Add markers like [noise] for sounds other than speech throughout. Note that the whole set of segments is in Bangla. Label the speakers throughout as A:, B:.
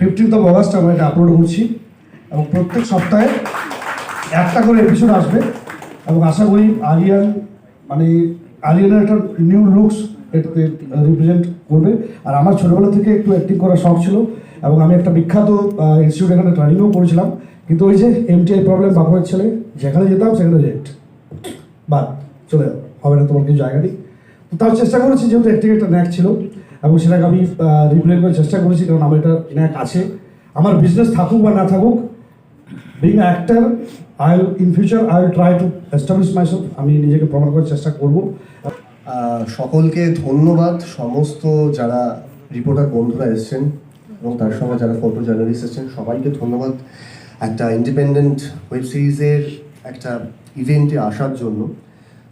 A: ফিফটিন্থ অফ অগাস্ট আমরা এটা আপলোড করছি এবং প্রত্যেক সপ্তাহে একটা করে এপিসোড আসবে এবং আশা করি আরিয়ান মানে আরিয়ানের একটা নিউ লুকস এটাতে রিপ্রেজেন্ট করবে। আর আমার ছোটোবেলা থেকে একটু অ্যাক্টিং করার শখ ছিল এবং আমি একটা বিখ্যাত ইনস্টিটিউট এখানে ট্রেনিংও করেছিলাম। কিন্তু ওই যে এমটিআই প্রবলেম বাপুরের ছেলে, যেখানে যেতাম সেখানে রেট বাদ, চলে হবে না, তোমার কিছু জায়গা নেই। তো তাও চেষ্টা করেছি, যেহেতু অ্যাক্টিং একটা ন্যাক ছিল। এবং সেটাকে আমি রিপ্লে করার চেষ্টা করেছি, কারণ আমার এটা ন্যাক আছে আমার বিজনেস থাকুক বা না থাকুক being actor I in future I will try to establish myself আমি নিজেকে প্রমাণ করার চেষ্টা করব।
B: সকলকে ধন্যবাদ। সমস্ত যারা রিপোর্টার বন্ধুরা এসেছেন, এবং তার সঙ্গে যারা ফটো জার্নালিস্ট এসেছেন, সবাইকে ধন্যবাদ। একটা ইন্ডিপেন্ডেন্ট ওয়েব সিরিজের একটা ইভেন্টে আসার জন্য।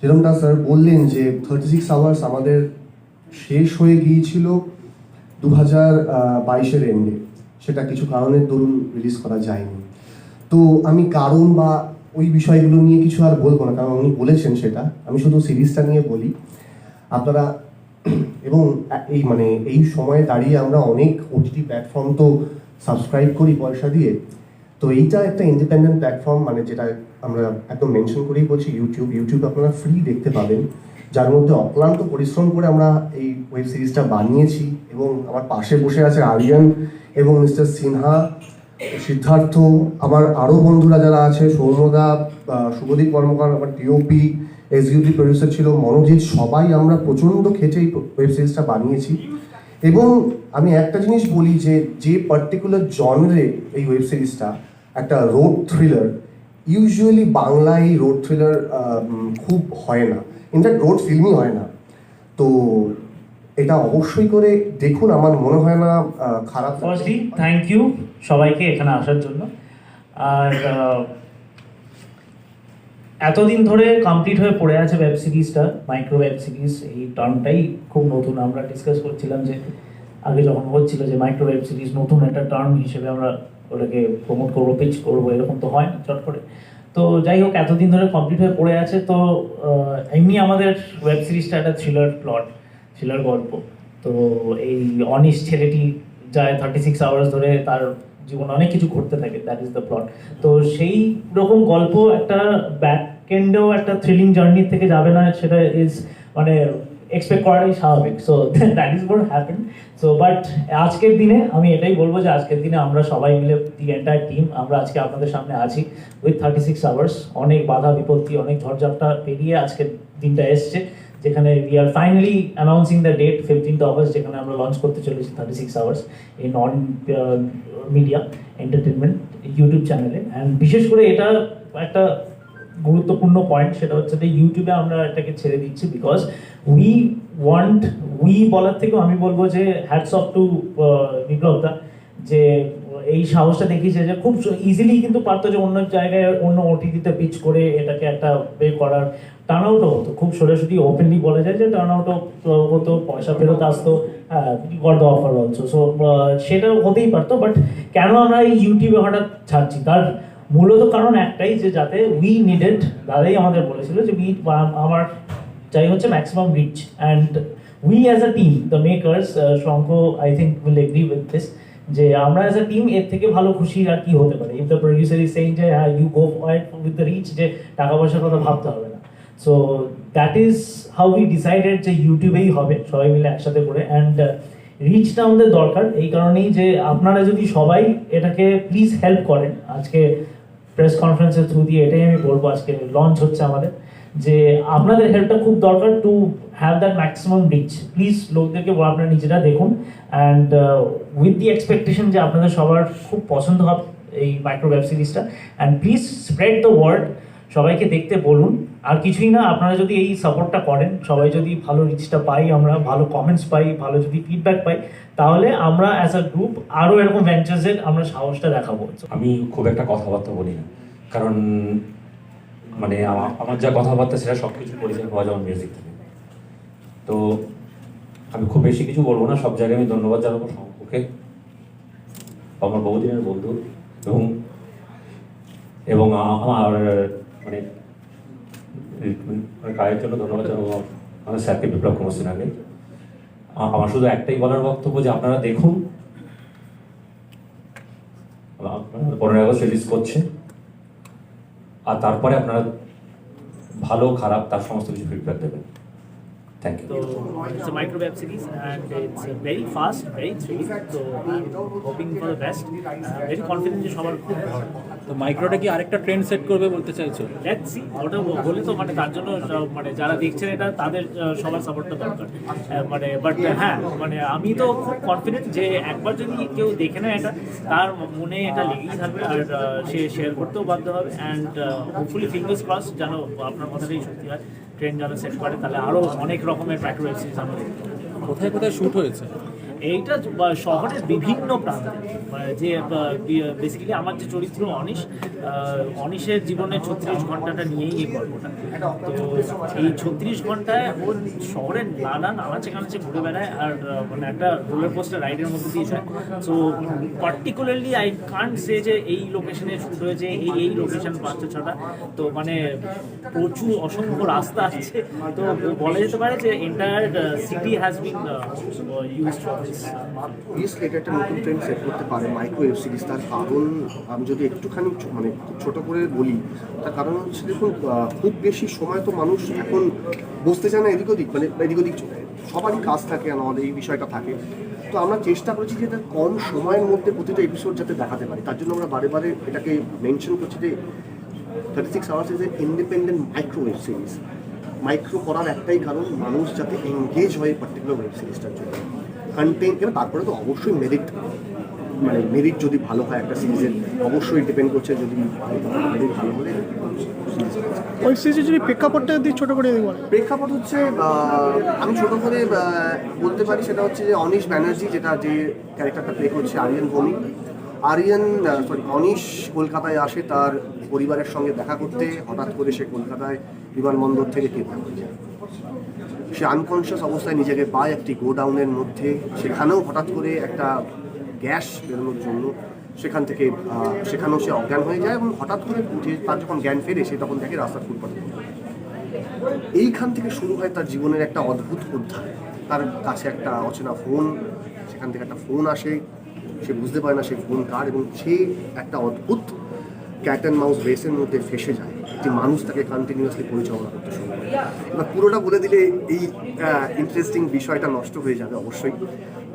B: যেরকমটা স্যার বললেন যে থার্টি সিক্স আওয়ার্স আমাদের শেষ হয়ে গিয়েছিল দু হাজার বাইশের এন্ডে সেটা কিছু কারণের দরুন রিলিজ করা যায়নি। তো আমি কারণ বা ওই বিষয়গুলো নিয়ে কিছু আর বলব না, কারণ উনি বলেছেন সেটা। আমি শুধু সিরিজটা নিয়ে বলি। আপনারা [clears throat] এবং এই মানে এই সময়ে দাঁড়িয়ে আমরা অনেক ওটিটি প্ল্যাটফর্ম তো সাবস্ক্রাইব করি পয়সা দিয়ে। তো এইটা একটা ইন্ডিপেন্ডেন্ট প্ল্যাটফর্ম মানে যেটা আমরা একদম মেনশন করেই বলছি ইউটিউব ইউটিউব আপনারা ফ্রি দেখতে পাবেন। যার মধ্যে অক্লান্ত পরিশ্রম করে আমরা এই ওয়েব সিরিজটা বানিয়েছি এবং আমার পাশে বসে আছে আরিয়ান এবং মিস্টার সিনহা, সিদ্ধার্থ, আমার আরও বন্ধুরা যারা আছে, সৌম্যদা শুভদীপ কর্মকার, আমার ডিওপি এক্সিকিউটিভ প্রডিউসার ছিল, মনোজিৎ, সবাই আমরা প্রচণ্ড খেটে এই ওয়েব সিরিজটা বানিয়েছি। এবং আমি একটা জিনিস বলি যে যে পার্টিকুলার জনরে এই ওয়েব সিরিজটা একটা রোড থ্রিলার ইউজুয়ালি বাংলায় এই রোড থ্রিলার খুব হয় না। ইনফ্যাক্ট রোড ফিল্মই হয় না। তো এটা অবশ্যই করে দেখুন, আমার মনে হয় না খারাপ।
C: ফার্স্টলি থ্যাংক ইউ সবাইকে এখানে আসার জন্য। আর এতদিন ধরে কমপ্লিট হয়ে পড়ে আছে ওয়েব সিরিজটা মাইক্রো ওয়েব সিরিজ এই টার্মটাই খুব নতুন। আমরা ডিসকাস করছিলাম যে, আগে যখন হচ্ছিল যে মাইক্রো ওয়েব সিরিজ নতুন একটা টার্ম হিসেবে আমরা ওটাকে প্রমোট করব পিচ করব, এরকম তো হয় না, চট করে। তো যাই হোক, এতদিন ধরে কমপ্লিট হয়ে পড়ে আছে, তো এমনি আমাদের ওয়েব সিরিজটা একটা থ্রিলার প্লট থ্রিলার গল্প। তো এই অনিশ ছেলেটি যায় থার্টি সিক্স আওয়ার্স ধরে তার জীবনে অনেক কিছু ঘটতে থাকে দ্যাট ইজ দ্য প্লট তো সেই রকম গল্প একটা ব্যাক এন্ডেও একটা থ্রিলিং জার্নি থেকে যাবে না, সেটা ইজ মানে এক্সপেক্ট করাটাই স্বাভাবিক। So that is got happen so but আজকের দিনে আমি এটাই বলব যে আজকের দিনে আমরা সবাই মিলে দি এন্টায়ার টিম আমরা আজকে আপনাদের সামনে আছি উইথ থার্টি সিক্স আওয়ার্স অনেক বাধা, বিপত্তি, অনেক ঝড়ঝাপটা পেরিয়ে আজকের দিনটা এসছে, যেখানে we are finally announcing the date fifteenth August যেখানে আমরা লঞ্চ করতে চলেছি thirty six hours in on media entertainment YouTube চ্যানেলে অ্যান্ড বিশেষ করে এটা একটা গুরুত্বপূর্ণ পয়েন্ট সেটা হচ্ছে যে ইউটিউবে আমরা এটাকে ছেড়ে দিচ্ছি বিকজ উই ওয়ান্ট উই বলার থেকেও আমি বলব যে হ্যাটস অফ টু বিপ্লবদা যে এই সাহসটা দেখিয়েছে যে খুব ইজিলি কিন্তু পারতো যে অন্য জায়গায় অন্য ওটিটিতে পিচ করে এটাকে একটা পে করার টার্ন আউটও হতো। খুব সোজাসুজি ওপেনলি বলা যায় যে টার্ন আউটও হতো, পয়সা ফেরত আসতো হ্যাঁ দ্য অফার অলসো সো সেটা হতেই পারতো বাট কেন আমরা এই ইউটিউবে হঠাৎ ছাড়ছি? তার মূলত কারণ একটাই যে যাতে উই নিডেড দাদাই আমাদের বলেছিল যে উই আমার চাই হচ্ছে maximum reach and we as a team the makers Shankha I think will agree with this যে আমরা অ্যাজ আ টিম এর থেকে ভালো খুশি আর কি হতে পারে। If the producer is saying যে হ্যাঁ you go with the reach যে টাকা পয়সার কথা ভাবতে হবে না। So that is how we decided যে ইউটিউবেই হবে, সবাই মিলে একসাথে করে। অ্যান্ড রিচটা আমাদের দরকার, এই কারণেই যে আপনারা যদি সবাই এটাকে প্লিজ হেল্প করেন, আজকে প্রেস কনফারেন্সের থ্রু দিয়ে এটাই আমি বলব আজকে। লঞ্চ হচ্ছে আমাদের। যে আপনাদের হেল্পটা খুব দরকার to have that maximum reach please লোকদেরকে আপনারা নিজেরা দেখুন। অ্যান্ড উইথ দি এক্সপেকটেশন যে আপনাদের সবার খুব পছন্দ হবে এই মাইক্রো ওয়েব সিরিজটা and please spread the world সবাইকে দেখতে বলুন। আর কিছুই না, আপনারা যদি এই সাপোর্টটা করেন, সবাই যদি ভালো রিচটা পাই, আমরা ভালো কমেন্টস পাই, ভালো যদি ফিডব্যাক পাই, তাহলে আমরা অ্যাজ আ গ্রুপ আরও এরকম ভেঞ্চার্সের আমরা সাহসটা দেখাবো।
D: আমি খুব একটা কথাবার্তা বলি না। কারণ মানে আমা- আমার যা কথাবার্তা সেটা সব কিছু পরিচয় হওয়া যেমন মিউজিক থেকে। তো আমি খুব বেশি কিছু বলব না, সব জায়গায় আমি ধন্যবাদ জানাব শঙ্কুকে, আমার বহুদিনের বন্ধু এবং এবং আমার মানে মানে কাজের জন্য আমাদের স্যারকে বিপ্লব কুমার সিনহাকে। আমার শুধু একটাই বলার বক্তব্য যে আপনারা দেখুন। পনেরোই আগস্ট রিলিজ করছে আর তারপরে আপনারা ভালো, খারাপ, তার সমস্ত কিছু ফিডব্যাক দেবেন। Thank you
C: So it's a micro web series and it's very fast, very thrilling. So I'm hoping for the best. I'm very confident যে সবার খুব ভালো
E: তো মাইক্রোটা কি আরেকটা ট্রেন্ড সেট করবে বলতে চাইছো?
C: লেটস সি ওটা বলে তো মানে তার জন্য মানে যারা দেখছেন এটা তাদের সবার সাপোর্টটা দরকার। মানে বাট হ্যাঁ মানে আমি তো খুব কনফিডেন্ট যে একবার যদি কেউ দেখে নেয় এটা তার মনে এটা লেগেই থাকবে আর সে শেয়ার করতেও বাধ্য হবে। অ্যান্ড হোপফুলি ফিঙ্গার্স ক্রস যেন আপনার কথাটাই সত্যি হয়। ট্রেন যেন সেট করে তাহলে আরও অনেক রকমের সিরিজ আমরা
E: কোথায় কোথায় শ্যুট হয়েছে?
C: এইটা শহরের বিভিন্ন প্রান্তে। যে বেসিক্যালি আমার যে চরিত্র অনিশ অনিশের জীবনে ছত্রিশ ঘন্টাটা নিয়েই এই গল্পটা। তো এই ছত্রিশ ঘন্টায় ও শহরের নানান আনাচে কানাচে ঘুরে বেড়ায় আর মানে একটা রোলার কোস্টার রাইডের মধ্যে দিয়ে যায়। So particularly I can't say যে এই লোকেশনে শুট হয়েছে, এই এই লোকেশন পাঁচটা ছটা তো মানে প্রচুর অসংখ্য রাস্তা আছে। তো বলা যেতে পারে যে entire city has been use
B: obviously এটা একটা নতুন ট্রেন্ড সেট করতে পারে মাইক্রো ওয়েব সিরিজ তার কারণ আমি যদি একটুখানি মানে ছোট করে বলি, তার কারণ হচ্ছে দেখুন খুব বেশি সময় তো মানুষ এখন বসতে চায় না এদিক ওদিক মানে এদিক ওদিক। সবারই কাজ থাকে আমাদের এই বিষয়টা থাকে। তো আমরা চেষ্টা করেছি যে এটা কম সময়ের মধ্যে প্রতিটা এপিসোড যাতে দেখাতে পারি। তার জন্য আমরা বারে বারে এটাকে মেনশন করছি যে thirty six hours is a independent micro web series micro করার একটাই কারণ, মানুষ যাতে এঙ্গেজ হয় পার্টিকুলার ওয়েব সিরিজটার জন্য। কন্টেন্ট এবং তারপরে তো অবশ্যই মেরিট মানে মেরিট যদি ভালো হয় একটা সিরিজের অবশ্যই ডিপেন্ড করছে যদি মেরিট ভালো হলে
F: ওই সিরিজে যদি প্রেক্ষাপটটা যদি ছোট করে যদি
B: প্রেক্ষাপট হচ্ছে আমি ছোট করে বলতে পারি সেটা হচ্ছে যে অনিশ ব্যানার্জি যেটা যে ক্যারেক্টারটা প্লে করছে আরিয়ান ভৌমিক। আরিয়ান সরি অনিশ কলকাতায় আসে তার পরিবারের সঙ্গে দেখা করতে হঠাৎ করে সে কলকাতায় বিমানবন্দর থেকে কিডন্যাপ হয়ে যায় সে আনকনশিয়াস অবস্থায় নিজেকে পায় একটি গোডাউনের মধ্যে। সেখানেও হঠাৎ করে একটা গ্যাস বেরোনোর জন্য সেখান থেকে সেখানেও সে অজ্ঞান হয়ে যায় এবং হঠাৎ করে উঠে তার যখন জ্ঞান ফেরে, সে তখন দেখে রাস্তার ফুটপাতে পড়ে। এইখান থেকে শুরু হয় তার জীবনের একটা অদ্ভুত অধ্যায়। তার কাছে একটা অচেনা ফোন, সেখান থেকে একটা ফোন আসে। সে বুঝতে পারে না সে ফোন কার এবং সে একটা অদ্ভুত ক্যাট অ্যান্ড মাউস রেসের মধ্যে ফেসে যায়। যে মানুষ তাকে কন্টিনিউয়াসলি পরিচালনা করতে শুরু করে। এবার পুরোটা বলে দিলে এই ইন্টারেস্টিং বিষয়টা নষ্ট হয়ে যাবে অবশ্যই।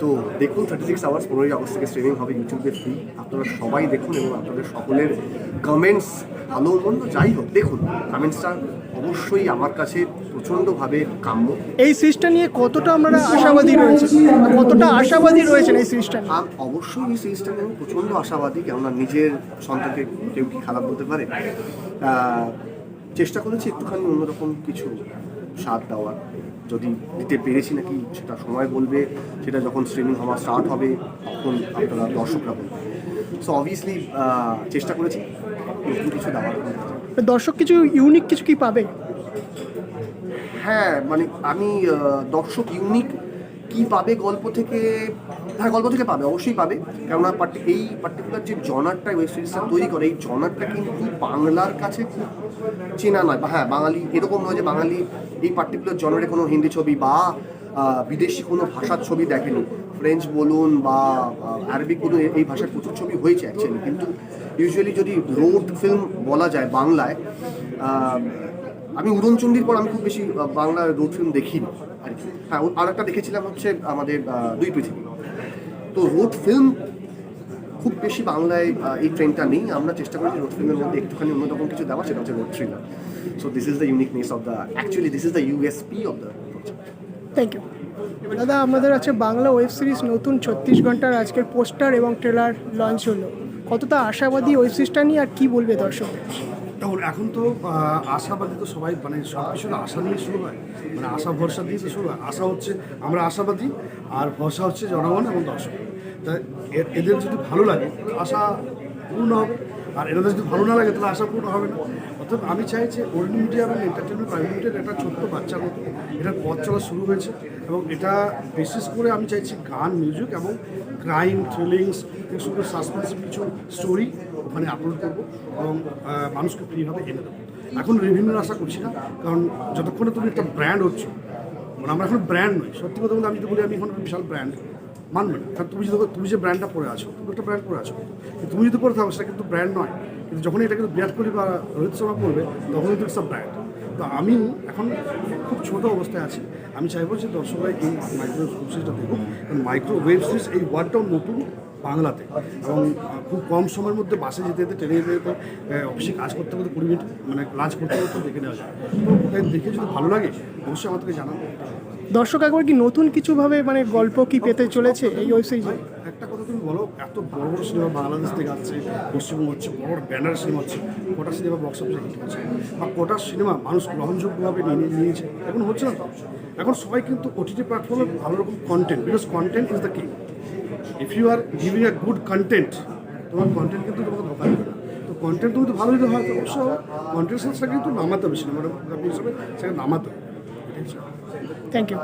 B: তো দেখুন থার্টি সিক্স আওয়ার্স পনেরোই আগস্ট থেকে স্ট্রিমিং হবে ইউটিউবে ফ্রি আপনারা সবাই দেখুন এবং আপনাদের সকলের কমেন্টস ভালো মন্দ যাই হোক দেখুন কমেন্টসটা অবশ্যই আমার কাছে প্রচণ্ডভাবে কাম্য।
F: এই সিরিজটা নিয়ে কতটা আমরা আশাবাদী রয়েছে? কতটা আশাবাদী রয়েছেন এই সিরিজটা
B: অবশ্যই এই সিরিজটা নিয়ে আমি প্রচণ্ড আশাবাদী কেননা নিজের সন্তানকে কেউ কি খারাপ হতে পারে? চেষ্টা করেছি একটুখানি অন্যরকম কিছু স্বাদ দেওয়ার। যদি দিতে পেরেছি নাকি সেটা সময় বলবে সেটা যখন স্ট্রিমিং হওয়া স্টার্ট হবে তখন আপনারা দর্শকরা বলবে। সো অবভিয়াসলি চেষ্টা করেছি নতুন কিছু দেওয়ার।
F: দর্শক কিছু ইউনিক কিছু কি পাবে?
B: হ্যাঁ মানে আমি দর্শক ইউনিক কি পাবে গল্প থেকে হ্যাঁ গল্প থেকে পাবে? অবশ্যই পাবে। কেননা এই পার্টিকুলার যে জনারটা ওয়েব সিরিজটা তৈরি করে, এই জনারটা কিন্তু বাংলার কাছে খুব চেনা নয়। হ্যাঁ বাঙালি এরকম নয় যে বাঙালি এই পার্টিকুলার জনারে কোনো হিন্দি ছবি বা বিদেশি কোনো ভাষার ছবি দেখেনি। ফ্রেঞ্চ বলুন বা আরবিক বলুন এই- ভাষার প্রচুর ছবি হয়েছে অ্যাকচুয়ালি কিন্তু ইউজুয়ালি যদি রোড ফিল্ম বলা যায় বাংলায় আমি উড়নচণ্ডীর পর আমি খুব বেশি বাংলা রোড ফিল্ম দেখিনি আর হ্যাঁ আর একটা দেখেছিলাম হচ্ছে আমাদের দুই পৃথিবী। তো রোড ফিল্ম খুব বেশি বাংলায় এই ট্রেনটা নেই। আমরা চেষ্টা করি রোড ফিল্মের মধ্যে একটুখানি অন্যরকম কিছু দেওয়া সেটা হচ্ছে road thriller so this is the uniqueness of the actually this is the USP of the
F: thank you দাদা আমাদের আছে বাংলা ওয়েব সিরিজ নতুন ছত্রিশ ঘণ্টার আজকের পোস্টার এবং ট্রেলার লঞ্চ হলো। কতটা আশাবাদী ওয়েব সিরিজটা নিয়ে আর কি বলবে দর্শক
A: দেখুন, এখন তো আশাবাদী তো সবাই মানে সব কিছু আশা নিয়ে শুরু হয়। মানে আশা ভরসা দিয়ে তো শুরু হয়। আশা হচ্ছে, আমরা আশাবাদী, আর ভরসা হচ্ছে জনগণ এবং দর্শক। তা এদের যদি ভালো লাগে, আশা পূর্ণ হবে। আর এনাদের যদি ভালো না লাগে, তাহলে আশা পূর্ণ হবে না। অর্থাৎ আমি চাই যে ওল্ড মিডিয়া এবং এন্টারটেনমেন্ট প্রাইভেট একটা ছোট্ট বাচ্চার মতো এটার পথ চলা শুরু হয়েছে। এবং এটা বিশেষ করে আমি চাইছি গান মিউজিক এবং ক্রাইম থ্রিলিংস করে সাসপেন্সিভ কিছু স্টোরি ওখানে আপলোড করব এবং মানুষকে ফ্রিভাবে এনে দেবো। এখন রেভিনিউর আশা করছি না, কারণ যতক্ষণে তুমি একটা ব্র্যান্ড হচ্ছে মানে আমরা এখন ব্র্যান্ড নই, সত্যি কথা বলতে আমি যদি বলি, আমি এখন বিশাল ব্র্যান্ড মানবে না। কারণ তুমি যদি তুমি যে ব্র্যান্ডটা পরে আছো, তুমি একটা ব্র্যান্ড পরে আছো। তুমি যদি পরে থাকো, সেটা কিন্তু ব্র্যান্ড নয়। কিন্তু যখন এটা কিন্তু বিরাট কোহলি বা রোহিত শর্মা পড়বে তখন কিন্তু ইটস ব্র্যান্ড তো আমি এখন খুব ছোট অবস্থায় আছি। আমি চাইব যে দর্শকরা এই মাইক্রো সিরিজটা দেখুক, কারণ মাইক্রো ওয়েব সিরিজ এই ওয়ার্ডটাও নতুন বাংলাতে। এবং খুব কম সময়ের মধ্যে বাসে যেতে যেতে ট্রেনে যেতে যেতে অফিসে কাজ করতে করতে কুড়ি মিনিট মানে লাঞ্চ করতে করতে দেখে নেওয়া যায়। তো ওটাই দেখে যদি ভালো লাগে অবশ্যই আমাদেরকে জানাব
F: দর্শক একবার কি নতুন কিছুভাবে মানে গল্প কি পেতে চলেছে এই ওয়েব সিরিজে
A: একটা কথা তুমি বলো এত বড় বড় সিনেমা বাংলাদেশ থেকে আসছে পশ্চিমবঙ্গ হচ্ছে বড় বড় ব্যানার সিনেমা হচ্ছে কটা সিনেমা বক্স অফিসে হিট হচ্ছে। বা কটা সিনেমা মানুষ গ্রহণযোগ্যভাবে নিয়ে নিয়েছে এখন হচ্ছে না তো। এখন সবাই কিন্তু ওটিটি প্ল্যাটফর্মে ভালো রকম content because content is the key if you are giving a good content তোমার কন্টেন্ট কিন্তু তোমাকে ধোকা দেবে না। তো কন্টেন্ট তুমি তো ভালো যদি হয়, তো অবশ্য কন্টেন্ট সেটা কিন্তু নামাতে হবে। সিনেমাটোগ্রাফি হিসেবে সেটা নামাতে হবে।
F: Thank you